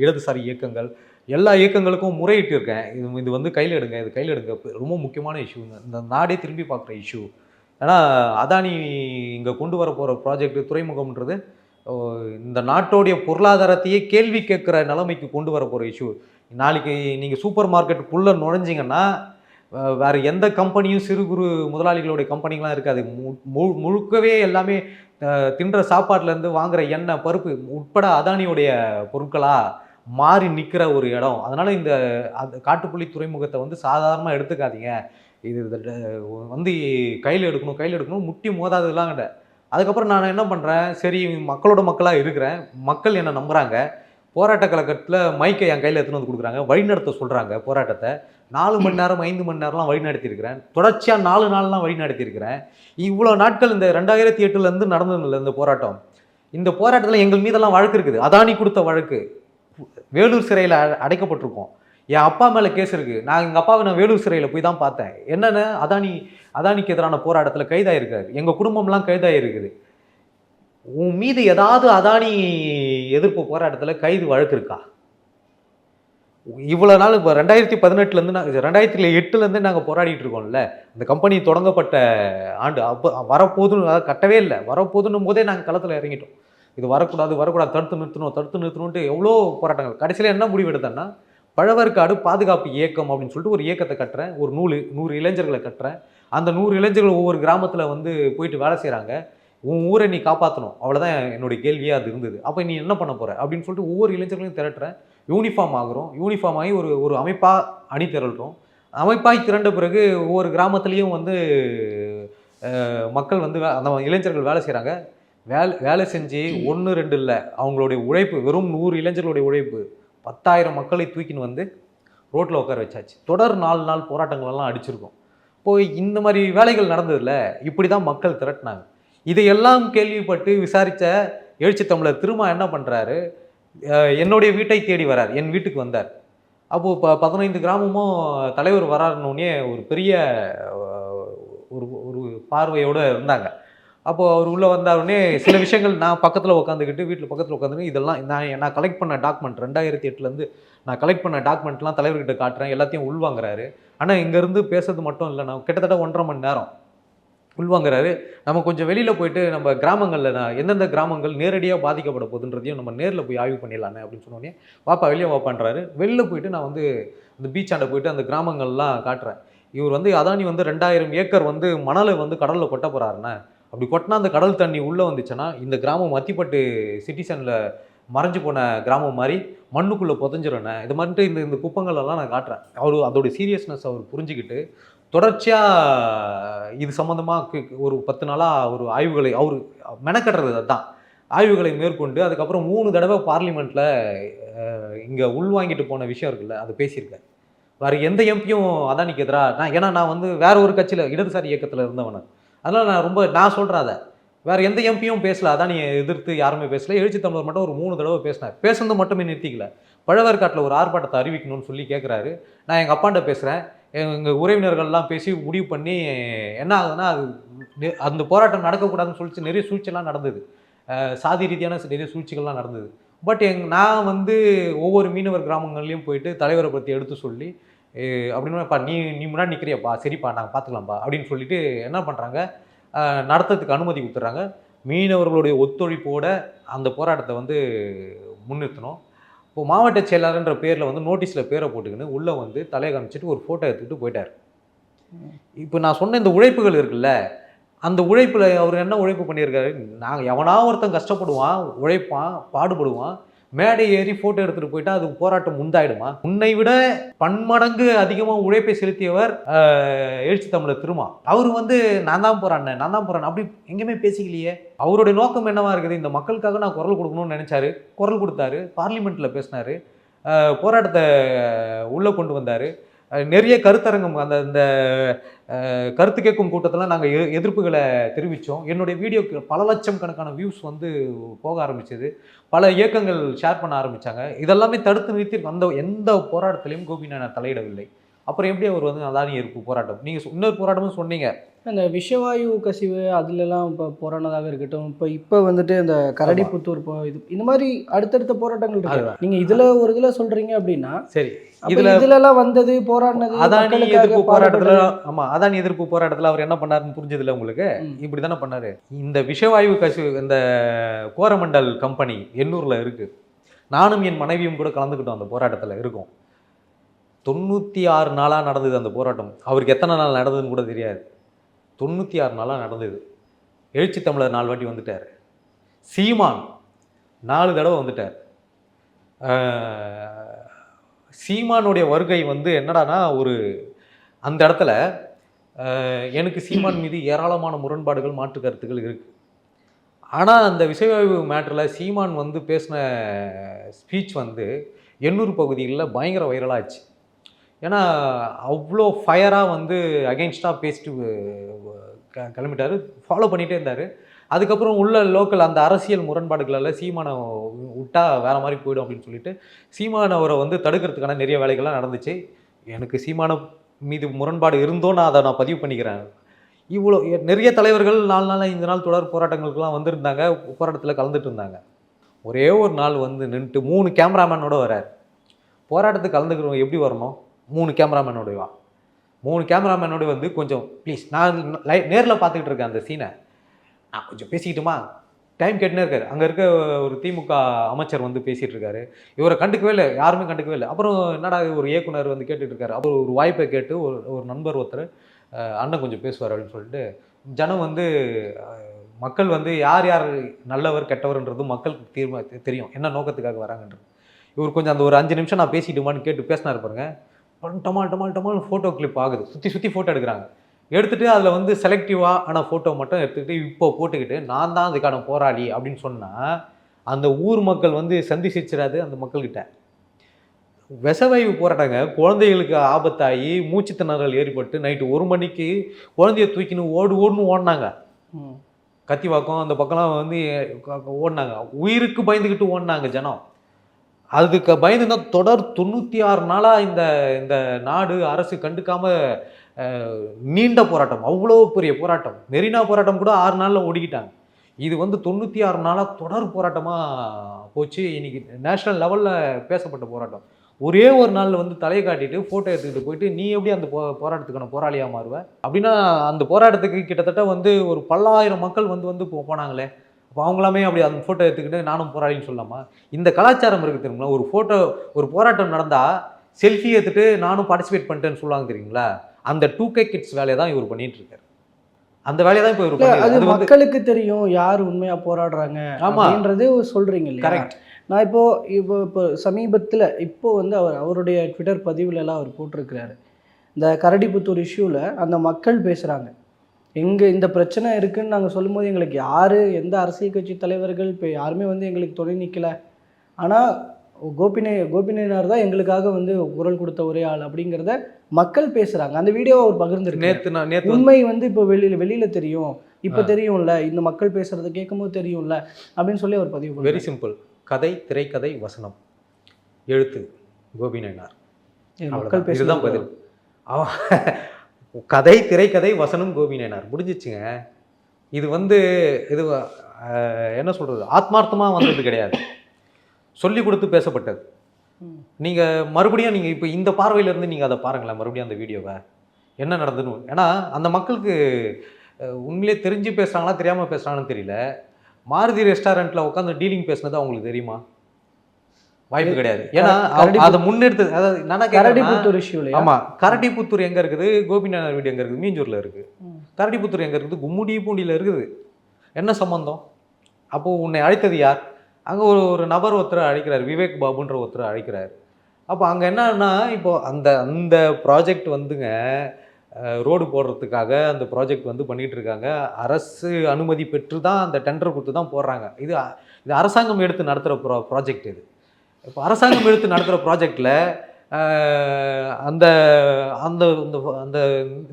[SPEAKER 1] இடதுசாரி இயக்கங்கள் எல்லா இயக்கங்களுக்கும் முறையிட்டு இருக்கேன் இது இது வந்து கையில் எடுங்க இது கையில் எடுங்க. ரொம்ப முக்கியமான இஷ்யூ இந்த நாடே திரும்பி பார்க்குற இஷ்யூ ஏன்னா அதானி இங்கே கொண்டு வர போகிற ப்ராஜெக்ட் துறைமுகம்ன்றது இந்த நாட்டோடைய பொருளாதாரத்தையே கேள்வி கேட்குற நிலைமைக்கு கொண்டு வர போகிற இஷ்யூ நாளைக்கு நீங்கள் சூப்பர் மார்க்கெட்டுக்குள்ளே நுழைஞ்சிங்கன்னா வேறு எந்த கம்பெனியும் சிறு குறு முதலாளிகளுடைய கம்பெனிலாம் இருக்காது. மு- மு- முழுக்கவே எல்லாமே தின்ற சாப்பாட்டிலேருந்து வாங்குகிற எண்ணெய் பருப்பு உட்பட அதானியோடைய பொருட்களாக மாறி நிற்கிற ஒரு இடம். அதனால் இந்த அந்த காட்டுப்புள்ளி துறைமுகத்தை வந்து சாதாரணமாக எடுத்துக்காதீங்க. இது வந்து கையில் எடுக்கணும் கையில் எடுக்கணும் முட்டி மோதாததுலாம் கிடையாது அதுக்கப்புறம் நான் என்ன பண்ணுறேன் சரி மக்களோட மக்களாக இருக்கிறேன். மக்கள் என்னை நம்புகிறாங்க போராட்ட கழகத்தில் மைக்கை என் கையில் எடுத்துன்னு வந்து கொடுக்குறாங்க. வழிநடத்த சொல்கிறாங்க போராட்டத்தை. நாலு மணி நேரம் ஐந்து மணி நேரம்லாம் வழி நடத்தியிருக்கிறேன் தொடர்ச்சியாக நாலு நாள்லாம் வழி நடத்தியிருக்கிறேன் இவ்வளோ நாட்கள் இந்த ரெண்டாயிரத்தி எட்டுலேருந்து நடந்ததில்ல இந்த போராட்டம். இந்த போராட்டத்தில் எங்கள் மீதெல்லாம் வழக்கு இருக்குது. அதானி கொடுத்த வழக்கு. வேலூர் சிறையில் அடைக்கப்பட்டிருக்கோம். என் அப்பா மேலே கேஸ் இருக்குது நான் எங்கள் அப்பாவை நான் வேலூர் சிறையில் போய் தான் பார்த்தேன். என்னென்ன? அதானி அதானிக்கு எதிரான போராட்டத்தில் கைதாயிருக்காரு. எங்கள் குடும்பம்லாம் கைதாயிருக்குது. உன் மீது ஏதாவது அதானி எதிர்ப்பு போராட்டத்தில் கைது வழக்கு இருக்கா இவ்வளோ நாள் இப்போ ரெண்டாயிரத்தி பதினெட்டுலேருந்து நாங்கள் ரெண்டாயிரத்தி எட்டுலேருந்து நாங்கள் போராடிட்டு இருக்கோம்ல. இந்த கம்பெனி தொடங்கப்பட்ட ஆண்டு அப்போ வரப்போதுன்னு அதாவது கட்டவே இல்லை. வரப்போதுன்னும் போதே நாங்கள் களத்தில் இறங்கிட்டோம். இது வரக்கூடாது வரக்கூடாது தடுத்து நிறுத்தணும் தடுத்து நிறுத்தணுன்ட்டு எவ்வளோ போராட்டங்கள். கடைசியில் என்ன முடிவு எடுத்தேன்னா பழவர்காடு பாதுகாப்பு இயக்கம் அப்படின்னு சொல்லிட்டு ஒரு இயக்கத்தை கட்டுறேன். ஒரு நூறு நூறு இளைஞர்களை கட்டுறேன். அந்த நூறு இளைஞர்கள் ஒவ்வொரு கிராமத்தில் வந்து போயிட்டு வேலை செய்கிறாங்க உன் ஊரை நீ காப்பாற்றணும் அவ்வளோதான் என்னுடைய கேள்வியாக அது இருந்தது. அப்போ நீ என்ன பண்ண போகிற அப்படின்னு சொல்லிட்டு ஒவ்வொரு இளைஞர்களையும் திரட்டுறேன். யூனிஃபார்ம் ஆகுறோம். யூனிஃபார்ம் ஆகி ஒரு ஒரு அமைப்பாக அணி திரள்றோம். அமைப்பாய் திரண்ட பிறகு ஒவ்வொரு கிராமத்துலேயும் வந்து மக்கள் வந்து வே- அந்த இளைஞர்கள் வேலை செய்கிறாங்க வேலை வேலை செஞ்சு ஒன்று ரெண்டு இல்லை. அவங்களுடைய உழைப்பு வெறும் நூறு இளைஞர்களுடைய உழைப்பு. பத்தாயிரம் மக்களை தூக்கின்னு வந்து ரோட்டில் உட்கார வச்சாச்சு. தொடர் நாலு நாள் போராட்டங்களெல்லாம் அடிச்சிருக்கோம். போய் இந்த மாதிரி வேலைகள் நடந்ததில்ல இப்படி தான் மக்கள் திரட்டினாங்க. இதையெல்லாம் கேள்விப்பட்டு விசாரித்த எழுச்சி தமிழர் திரும்ப என்ன பண்ணுறாரு என்னுடைய வீட்டை தேடி வரார். என் வீட்டுக்கு வந்தார். அப்போது இப்போ பதினைந்து கிராமமும் தலைவர் வராருன்னொடனே ஒரு பெரிய ஒரு ஒரு பார்வையோடு இருந்தாங்க. அப்போது அவர் உள்ளே வந்தாருன்னே சில விஷயங்கள் நான் பக்கத்தில் உட்காந்துக்கிட்டு வீட்டில் பக்கத்தில் உட்காந்துட்டு இதெல்லாம் நான் நான் கலெக்ட் பண்ண டாக்குமெண்ட் ரெண்டாயிரத்தி எட்டுலேருந்து நான் கலெக்ட் பண்ண டாக்குமெண்ட்லாம் தலைவர்கிட்ட காட்டுறேன் எல்லாத்தையும் உள்வாங்குறாரு ஆனால் இங்கேருந்து பேசுறது மட்டும் இல்லை நான் கிட்டத்தட்ட ஒன்றரை மணி நேரம் உள்வாங்குறாரு நம்ம கொஞ்சம் வெளியில் போயிட்டு நம்ம கிராமங்களில் நான் எந்தெந்த கிராமங்கள் நேரடியாக பாதிக்கப்பட போகுதுன்றதையும் நம்ம நேரில் போய் ஆய்வு பண்ணிடலானே அப்படின்னு சொன்னோடனே வாப்பா வெளியே வாப்பான்றாரு வெளில போயிட்டு நான் வந்து அந்த பீச்சாண்ட போயிட்டு அந்த கிராமங்கள்லாம் காட்டுறேன். இவர் வந்து அதானி வந்து ரெண்டாயிரம் ஏக்கர் வந்து மணலை வந்து கடலில் கொட்ட போகிறாருண்ணே அப்படி கொட்டினா அந்த கடல் தண்ணி உள்ளே வந்துச்சுன்னா இந்த கிராமம் மத்திப்பட்டு சிட்டிசனில் மறைஞ்சு போன கிராமம் மாதிரி மண்ணுக்குள்ளே புதஞ்சிடணே இது மாதிரிட்டு இந்த இந்த குப்பங்களெல்லாம் நான் காட்டுறேன். அவர் அதோட சீரியஸ்னஸ் அவர் புரிஞ்சுக்கிட்டு தொடர்ச்சியாக இது சம்மந்தமாக ஒரு பத்து நாளாக ஒரு ஆய்வுகளை அவர் மெனக்கட்டுறது அதுதான். ஆய்வுகளை மேற்கொண்டு அதுக்கப்புறம் மூணு தடவை பார்லிமெண்ட்டில் இங்கே உள்வாங்கிட்டு போன விஷயம் இருக்குல்ல அது பேசியிருக்காரு. வேறு எந்த எம்பியும் அதானிக்கு எதிராக நான் ஏன்னா நான் வந்து வேற ஒரு கட்சியில் இடதுசாரி இயக்கத்தில் இருந்தவன். அதனால் நான் ரொம்ப நான் சொல்கிறேன் அதை. வேறு எந்த எம்பியும் பேசல. நீ எதிர்த்து யாருமே பேசல. எழுச்சி தமிழர் மட்டும் ஒரு மூணு தடவை பேசினார். பேசுனது மட்டுமே நிறுத்திக்கல. பழவேற்காட்டில் ஒரு ஆர்ப்பாட்டத்தை அறிவிக்கணும்னு சொல்லி கேட்குறாரு நான் எங்கள் அப்பாண்ட பேசுகிறேன் எங்கள் உறவினர்கள்லாம் பேசி முடிவு பண்ணி என்ன ஆகுதுன்னா அது அந்த போராட்டம் நடக்கக்கூடாதுன்னு சொல்லிச்சு. நிறைய சூழ்ச்சியெல்லாம் நடந்தது. சாதி ரீதியான நிறைய சூழ்ச்சிகள்லாம் நடந்தது. பட் எங் நான் வந்து ஒவ்வொரு மீனவர் கிராமங்கள்லேயும் போயிட்டு தலைவரை பற்றி எடுத்து சொல்லி அப்படின்னா நீ நீ முன்னாடி நிற்கிறியப்பா சரிப்பா நாங்கள் பார்த்துக்கலாம்ப்பா அப்படின்னு சொல்லிட்டு என்ன பண்ணுறாங்க நடத்துறதுக்கு அனுமதி கொடுத்துட்றாங்க. மீனவர்களுடைய ஒத்துழைப்போட அந்த போராட்டத்தை வந்து முன்னிறுத்தணும். இப்போ மாவட்ட செயலாளர்ன்ற பேரில் வந்து நோட்டீஸில் பேரை போட்டுக்கின்னு உள்ளே வந்து தலையை காமிச்சிட்டு ஒரு ஃபோட்டோ எடுத்துக்கிட்டு போயிட்டார். இப்போ நான் சொன்ன இந்த உழைப்புகள் இருக்குல்ல அந்த உழைப்பில் அவர் என்ன உழைப்பு பண்ணியிருக்காரு? நாங்கள் எவனா ஒருத்தன் கஷ்டப்படுவான் உழைப்பான் பாடுபடுவான் மேடை ஏறி ஃபோட்டோ எடுத்துகிட்டு போயிட்டா அது போராட்டம் உண்டாயிடுமா? உன்னை விட பன்மடங்கு அதிகமாக உழைப்பை செலுத்தியவர் எழுச்சி தமிழர் திருமா. அவர் வந்து நான் தான் போகிறேன் நான் தான் போகிறேன் அப்படி எங்கேயுமே பேசிக்கலையே. அவருடைய நோக்கம் என்னவா இருக்குது? இந்த மக்களுக்காக நான் குரல் கொடுக்கணும்னு நினைச்சாரு. குரல் கொடுத்தாரு. பார்லிமெண்ட்டில் பேசினாரு. போராட்டத்தை உள்ளே கொண்டு வந்தார். நிறைய கருத்தரங்கம் அந்த இந்த கருத்து கேட்கும் கூட்டத்தில் நாங்கள் எ எதிர்ப்புகளை தெரிவித்தோம் என்னுடைய வீடியோக்கு பல லட்சம் கணக்கான வியூஸ் வந்து போக ஆரம்பிச்சது. பல இயக்கங்கள் ஷேர் பண்ண ஆரம்பித்தாங்க இதெல்லாமே தடுத்து நிறுத்தி வந்த எந்த போராட்டத்திலையும் கோபிநாயனர் தலையிடவில்லை. அப்புறம் எப்படி அவர் வந்து அதானி எதிர்ப்பு போராட்டம்? நீங்கள் இன்னொரு போராட்டமும் சொன்னீங்க.
[SPEAKER 3] அந்த விஷவாயு கசிவு அதுலலாம் இப்போ போராடினதாக இருக்கட்டும். இப்போ இப்போ வந்துட்டு இந்த கரடிப்புத்தூர் இப்போ இது இந்த மாதிரி அடுத்தடுத்த போராட்டங்கள் இருக்கு. நீங்க இதுல ஒரு இதுல சொல்றீங்க அப்படின்னா
[SPEAKER 1] சரி.
[SPEAKER 3] அப்ப
[SPEAKER 1] இதுல
[SPEAKER 3] இதுலலாம் வந்தது போராடினது
[SPEAKER 1] அதானி எதிர்ப்பு போராட்டத்துல. ஆமா அதானி எதிர்ப்பு போராட்டத்துல அவர் என்ன பண்ணாருன்னு புரிஞ்சதுல உங்களுக்கு. இப்படி தானே பண்ணாரு. இந்த விஷவாயு கசிவு இந்த கோரமண்டல் கம்பெனி எண்ணூர்ல இருக்கு. நானும் என் மனைவியும் கூட கலந்துக்கிட்டோம் அந்த போராட்டத்துல இருக்கோம். தொண்ணூற்றி ஆறு நாளாக நடந்தது அந்த போராட்டம். அவருக்கு எத்தனை நாள் நடந்ததுன்னு கூட தெரியாது. தொண்ணூற்றி ஆறு நாளாக நடந்தது. எழுச்சி தமிழர் நாலு வாட்டி வந்துட்டார். சீமான் நாலு தடவை வந்துட்டார். சீமானுடைய வருகை வந்து என்னடானா ஒரு அந்த இடத்துல எனக்கு சீமான் மீது ஏராளமான முரண்பாடுகள் மாற்று கருத்துக்கள் இருக்குது ஆனால் அந்த விஷயவாயு மேட்டரில் சீமான் வந்து பேசின ஸ்பீச் வந்து எண்ணூர் பகுதிகளில் பயங்கர வைரலாச்சு ஏன்னா அவ்வளோ ஃபயராக வந்து அகெயின்ஸ்டாக பேசிட்டு க கிளம்பிட்டாரு. ஃபாலோ பண்ணிகிட்டே இருந்தார். அதுக்கப்புறம் உள்ள லோக்கல் அந்த அரசியல் முரண்பாடுகளெல்லாம் சீமானை விட்டா வேறு மாதிரி போயிடும் அப்படின்னு சொல்லிட்டு சீமான் அவரை வந்து தடுக்கிறதுக்கான நிறைய வேலைகள்லாம் நடந்துச்சு. எனக்கு சீமான மீது முரண்பாடு இருந்தோ நான் அதை நான் பதிவு பண்ணிக்கிறேன். இவ்வளோ நிறைய தலைவர்கள் நாலு நாள் ஐந்து நாள் தொடர் போராட்டங்களுக்கெல்லாம் வந்திருந்தாங்க. போராட்டத்தில் கலந்துட்டு இருந்தாங்க. ஒரே ஒரு நாள் வந்து நின்றுட்டு மூணு கேமராமேனோட வரார் போராட்டத்துக்கு கலந்துக்கிறவங்க எப்படி வரணும்? மூணு கேமராமேனோட வா. மூணு கேமராமேனோட வந்து கொஞ்சம் ப்ளீஸ் நான் லை நேரில் பார்த்துக்கிட்டு இருக்கேன் அந்த சீனை நான் கொஞ்சம் பேசிக்கிட்டுமா? டைம் கேட்டுனே இருக்காரு. அங்கே இருக்க ஒரு திமுக அமைச்சர் வந்து பேசிகிட்டு இருக்காரு. இவரை கண்டுக்கவே இல்லை யாருமே கண்டுக்கவே இல்லை. அப்புறம் என்னடா ஒரு இயக்குனர் வந்து கேட்டுட்டு இருக்காரு. அப்புறம் ஒரு வாய்ப்பை கேட்டு ஒரு ஒரு நண்பர் ஒருத்தர் அண்ணன் கொஞ்சம் பேசுவார் அப்படின்னு சொல்லிட்டு ஜனம் வந்து மக்கள் வந்து யார் யார் நல்லவர் கெட்டவர்ன்றது மக்களுக்கு தீர்மா தெரியும். என்ன நோக்கத்துக்காக வராங்கன்றது. இவர் கொஞ்சம் அந்த ஒரு அஞ்சு நிமிஷம் நான் பேசிட்டுமான்னு கேட்டு பேசினார் பாருங்க. டமால் டமால் டமால் ஃபோட்டோ கிளிப் ஆகுது. சுற்றி சுற்றி ஃபோட்டோ எடுக்கிறாங்க. எடுத்துட்டு அதில் வந்து செலக்டிவாக ஆன ஃபோட்டோ மட்டும் எடுத்துக்கிட்டு இப்போ போட்டுக்கிட்டு நான் தான் அதுக்கான போராளி அப்படின்னு சொன்னால் அந்த ஊர் மக்கள் வந்து சந்தி சிரிச்சிடாது அந்த மக்கள்கிட்ட. விஷவாயு போராட்டங்க குழந்தைகளுக்கு ஆபத்தாகி மூச்சு திணறல் ஏற்பட்டு நைட்டு ஒரு மணிக்கு குழந்தைய தூக்கின்னு ஓடு ஓடுன்னு ஓடினாங்க. கத்திவாக்கம் அந்த பக்கம்லாம் வந்து ஓடினாங்க. உயிருக்கு பயந்துக்கிட்டு ஓடினாங்க ஜனம். அதுக்கு பயந்து தான் தொடர் தொண்ணூற்றி ஆறு நாளாக இந்த இந்த நாடு அரசு கண்டுக்காம நீண்ட போராட்டம் அவ்வளோ பெரிய போராட்டம். மெரினா போராட்டம் கூட ஆறு நாளில் ஓடிக்கிட்டாங்க இது வந்து தொண்ணூற்றி ஆறு நாளாக தொடர் போராட்டமாக போச்சு. இன்றைக்கி நேஷ்னல் லெவலில் பேசப்பட்ட போராட்டம். ஒரே ஒரு நாளில் வந்து தலையை காட்டிட்டு ஃபோட்டோ எடுத்துக்கிட்டு போயிட்டு நீ எப்படி அந்த போ போராட்டத்துக்கான போராளியாக மாறுவ? அப்படின்னா அந்த போராட்டத்துக்கு கிட்டத்தட்ட வந்து ஒரு பல்லாயிரம் மக்கள் வந்து வந்து போ- போனாங்களே. அப்போ அவங்களாமே அப்படி அந்த ஃபோட்டோ எடுத்துக்கிட்டு நானும் போராளின்னு சொல்லாமா இந்த கலாச்சாரம் இருக்குது தெரியுங்களா? ஒரு ஃபோட்டோ ஒரு போராட்டம் நடந்தால் செல்ஃபி எடுத்துட்டு நானும் பார்ட்டிசிபேட் பண்ணிட்டேன்னு சொல்லுவாங்க தெரியுங்களா? அந்த டூ கே கிட்ஸ் வேலையை தான் இவர் பண்ணிட்டு இருக்காரு அந்த வேலையை தான் இப்போ இவர்.
[SPEAKER 3] அது மக்களுக்கு தெரியும் யார் உண்மையா போராடுறாங்க. அப்படின்றது சொல்றீங்க இல்லையா?
[SPEAKER 1] கரெக்ட்
[SPEAKER 3] நான் இப்போ இப்போ இப்போ சமீபத்தில் இப்போ வந்து அவர் அவருடைய ட்விட்டர் பதிவுல எல்லாம் அவர் போட்டிருக்கிறாரு. இந்த கரடிபுத்தூர் இஷ்யூவில் அந்த மக்கள் பேசுகிறாங்க எங்கே இந்த பிரச்சனை இருக்குன்னு நாங்கள் சொல்லும்போது எங்களுக்கு யார் எந்த அரசியல் கட்சி தலைவர்கள் இப்போ யாருமே வந்து எங்களுக்கு துணை நிற்கல ஆனால் கோபிநே கோபிநாயனார் தான் எங்களுக்காக வந்து குரல் கொடுத்த ஒரே ஆள் அப்படிங்கிறத மக்கள் பேசுகிறாங்க அந்த வீடியோவை அவர் பகிர்ந்துருக்கு
[SPEAKER 1] வந்து
[SPEAKER 3] உண்மை வந்து இப்போ வெளியில வெளியில தெரியும். இப்போ. தெரியும்ல இந்த மக்கள் பேசுறதை கேட்கும்போது தெரியும்ல அப்படின்னு சொல்லி அவர் பதிவு
[SPEAKER 1] வெரி. சிம்பிள் கதை திரைக்கதை வசனம். எழுத்து கோபி நாயனார்
[SPEAKER 3] இது
[SPEAKER 1] அவ்வளவுதான்.
[SPEAKER 3] மக்கள் பேசுறது
[SPEAKER 1] இதுதான் பதில். அவ- கதை திரைக்கதை வசனம் கோபிநேனார் முடிஞ்சிச்சுங்க. இது வந்து இது என்ன சொல்கிறது ஆத்மார்த்தமாக வந்தது கிடையாது. சொல்லி கொடுத்து பேசப்பட்டது. நீங்கள் மறுபடியும் நீங்கள் இப்போ இந்த பார்வையிலேருந்து நீங்கள் அதை பாருங்களேன் மறுபடியும் அந்த வீடியோவை. என்ன நடந்துன்னு. ஏன்னா அந்த மக்களுக்கு உண்மையிலே தெரிஞ்சு பேசுகிறாங்களா தெரியாமல் பேசுகிறாங்கன்னு தெரியல. மாருதி ரெஸ்டாரண்ட்டில் உட்காந்து டீலிங் பேசுனது அவங்களுக்கு தெரியுமா? வாய்ப்பு கிடையாது. ஏன்னா அதை முன்னெடுத்து அதாவது நான்
[SPEAKER 3] கரடிபுத்தூர் இஷ்யூலையா
[SPEAKER 1] ஆமா கரடிபுத்தூர் எங்க இருக்குது? கோபிநாதர் வீடு எங்க இருக்குது? மீஞ்சூர்ல இருக்கு
[SPEAKER 3] ம்.
[SPEAKER 1] கரடிபுத்தூர் எங்க இருக்குது? கும்முடி பூண்டியில இருக்குது. என்ன சம்பந்தம்? அப்போ உன்னை அழைத்தது யார்? அங்க ஒரு ஒரு நபர் ஒருத்தர் அழைக்கிறார் விவேக் பாபுன்ற ஒருத்தர் அழைக்கிறார். அப்போ அங்க என்னன்னா இப்போ அந்த அந்த ப்ராஜெக்ட் வந்துங்க ரோடு போடுறதுக்காக அந்த ப்ராஜெக்ட் வந்து பண்ணிட்டு இருக்காங்க. அரசு அனுமதி பெற்று தான் அந்த டெண்டர் கொடுத்து தான் போடுறாங்க. இது இது அரசாங்கம் எடுத்து நடத்துகிற ப்ரா ப்ராஜெக்ட் இது. இப்போ அரசாங்கம் எடுத்து நடத்துகிற ப்ராஜெக்டில் அந்த அந்த இந்த அந்த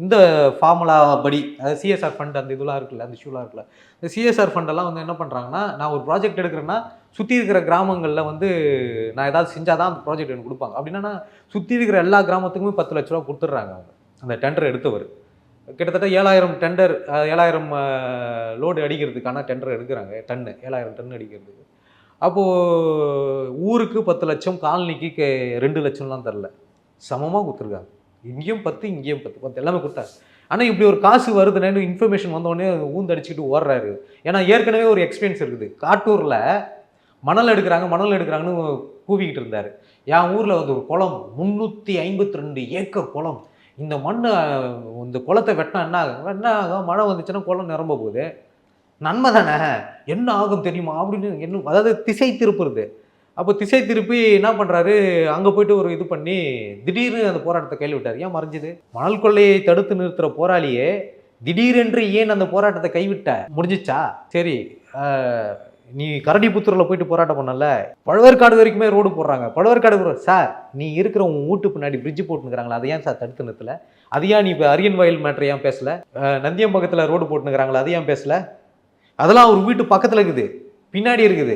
[SPEAKER 1] இந்த ஃபார்முலா படி அதாவது சிஎஸ்ஆர் ஃபண்ட் அந்த இதெல்லாம் இருக்குல்ல அந்த இஷ்யூலாம் இருக்குல்ல இந்த சிஎஸ்ஆர் ஃபண்டெல்லாம் வந்து என்ன பண்ணுறாங்கன்னா நான் ஒரு ப்ராஜெக்ட் எடுக்கிறேன்னா சுற்றி இருக்கிற கிராமங்களில் வந்து நான் ஏதாவது செஞ்சால் தான் அந்த ப்ராஜெக்ட் எனக்கு கொடுப்பாங்க. அப்படின்னா சுற்றி இருக்கிற எல்லா கிராமத்துக்குமே பத்து லட்ச ரூபா கொடுத்துட்றாங்க அவங்க. அந்த டெண்டர் எடுத்தவர். கிட்டத்தட்ட ஏழாயிரம் டெண்டர் ஏழாயிரம் லோடு அடிக்கிறதுக்கான டெண்டர் எடுக்கிறாங்க டன்னு ஏழாயிரம் டன் அடிக்கிறதுக்கு. அப்போது ஊருக்கு பத்து லட்சம் காலனிக்கு ரெண்டு லட்சம்லாம் தரல. சமமாக கொடுத்துருக்காங்க. இங்கேயும் பத்து இங்கேயும் பத்து. பத்து எல்லாமே கொடுத்தாரு ஆனால் இப்படி ஒரு காசு வருதுன்னு இன்ஃபர்மேஷன் வந்தோடனே ஊந்தடிச்சுட்டு ஓடுறாரு. ஏன்னா ஏற்கனவே ஒரு எக்ஸ்பீரியன்ஸ் இருக்குது. காட்டூரில் மணல் எடுக்கிறாங்க மணல் எடுக்கிறாங்கன்னு கூவிக்கிட்டு இருந்தார். என் ஊரில் வந்து ஒரு குளம் முந்நூற்றி ஐம்பத்தி ரெண்டு ஏக்கர் குளம். இந்த மண்ணை இந்த குளத்தை வெட்டினா என்ன ஆகும்? என்ன ஆகும்? மழை வந்துச்சுன்னா குளம் நிரம்ப போகுது. நன்மை தானே என்ன ஆகும் தெரியுமா? அப்படின்னு என்ன அதாவது திசை திருப்புறது. அப்போ திசை திருப்பி என்ன பண்ணுறாரு அங்கே போயிட்டு ஒரு இது பண்ணி திடீர்னு அந்த போராட்டத்தை கைவிட்டார். விட்டார் ஏன் மறைஞ்சுது? மணல் கொள்ளையை தடுத்து நிறுத்துகிற போராளியே திடீரென்று ஏன் அந்த போராட்டத்தை கைவிட்ட? முடிஞ்சிச்சா? சரி நீ கரடிபுத்தூரில் போயிட்டு போராட்டம் பண்ணல. பழவேற்காடு வரைக்குமே ரோடு போடுறாங்க. பழவேற்காடு சார் நீ இருக்கிற உன் வீட்டு பின்னாடி பிரிட்ஜ் போட்டுனுக்குறாங்களா அதை ஏன் சார் தடுத்து நிறுத்தல? அது ஏன் நீ இப்போ அரியன் வயல் மேட்ரு ஏன் பேசலை? நந்தியம் பக்கத்தில் ரோடு போட்டுனுக்குறாங்களா அது ஏன் அதெல்லாம் ஒரு வீட்டு பக்கத்தில் இருக்குது. பின்னாடி இருக்குது.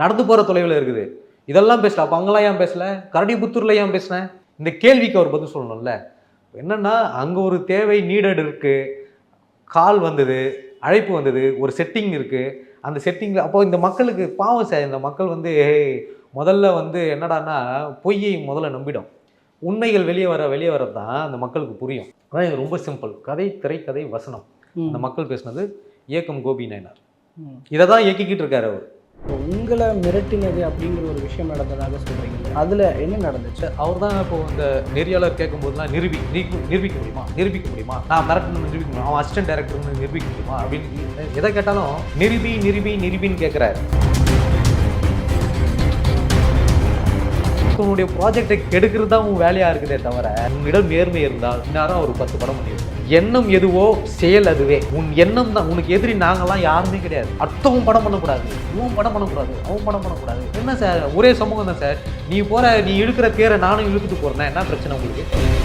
[SPEAKER 1] நடந்து போகிற தொலைவில் இருக்குது. இதெல்லாம் பேசல. அப்போ அங்கெல்லாம் ஏன் பேசல? கரடிபுத்தூரில் ஏன் பேசினேன் இந்த கேள்விக்கு அவர் பதில் சொல்லணும்ல. என்னன்னா அங்கே ஒரு தேவை நீடட் இருக்கு. கால் வந்தது அழைப்பு வந்தது ஒரு செட்டிங் இருக்கு. அந்த செட்டிங்கில் அப்போ இந்த மக்களுக்கு பாவம் சார். இந்த மக்கள் வந்து முதல்ல வந்து என்னடான்னா பொய்யை முதல்ல நம்பிடும். உண்மைகள் வெளியே வர வெளியே வரது தான் அந்த மக்களுக்கு புரியும். அதான் இது ரொம்ப சிம்பிள் கதை திரைக்கதை வசனம். அந்த மக்கள் பேசுனது இயக்கம் கோபி நாயனார். இதை தான் இயக்கிக்கிட்டு இருக்காரு அவர்.
[SPEAKER 3] உங்களை மிரட்டினது அப்படிங்கிற ஒரு விஷயம் நடந்ததாக சொல்றீங்க. அதுல என்ன நடந்துச்சு?
[SPEAKER 1] அவர் தான் இப்போ இந்த நெறியாளர் கேட்கும்போதெல்லாம் நிரூபி நிரூபி- நிரூபிக்க முடியுமா? நிரூபிக்க முடியுமா? நான் மிரட்டணும் நிரூபிக்க முடியுமா? அவன் அசிஸ்டன்ட் டைரக்டர்னு நிரூபிக்க முடியுமா? அப்படின்னு எதை கேட்டாலும் நிரூபி நிரூபி நிரூபின்னு கேட்குறாரு. உன்னுடைய ப்ராஜெக்டை கெடுக்கிறது தான் உன் வேலையா இருக்குதே தவிர உன்னிடம் நேர்மை இருந்தால் இந்நேரம் ஒரு பத்து படம் பண்ணியிருக்கோம் எண்ணம் எதுவோ செயல் அதுவே. உன் எண்ணம் தான் உனக்கு எதிரி நாங்கெல்லாம் யாருமே கிடையாது. அடுத்தவன் படம் பண்ணக்கூடாது. இவன் படம் பண்ணக்கூடாது அவன் படம் பண்ணக்கூடாது. என்ன சார்? ஒரே சமூகம் தான் சார். நீ போகிற நீ இழுக்கிற தேரை நானும் இழுத்துட்டு போகிறேன் என்ன பிரச்சனை உங்களுக்கு?